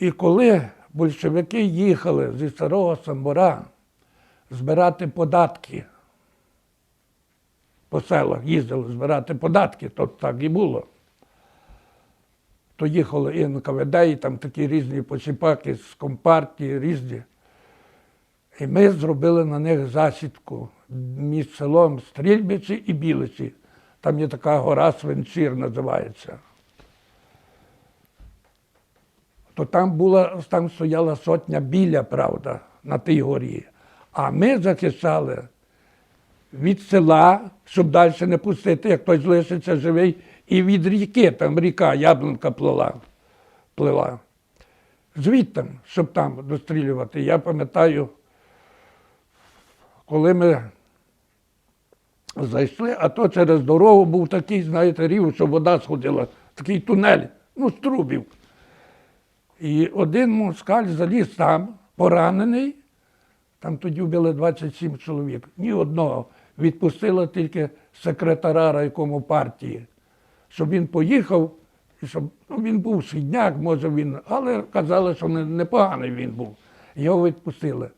І коли большевики їхали зі старого Самбора збирати податки по селах, їздили збирати податки, то так і було. То їхали і НКВД, і там такі різні посіпаки з компартії, різні. І ми зробили на них засідку між селом Стрільбичі і Біличі. Там є така гора Свинчир називається. То там була, там стояла сотня біля, правда, на тій горі. А ми захищали від села, щоб далі не пустити, як хтось лишиться живий, і від ріки, там ріка, Яблунка плила. плила. Звідти, щоб там дострілювати. Я пам'ятаю, коли ми зайшли, а то через дорогу був такий, знаєте, рів, що вода сходила, такий тунель, ну, з трубів. І один москаль заліз там, поранений, там тоді вбили 27 чоловік, ні одного. Відпустила тільки секретара райкому партії, щоб він поїхав, і щоб ну, він був східняк, може він, але казали, що непоганий він був. Його відпустили.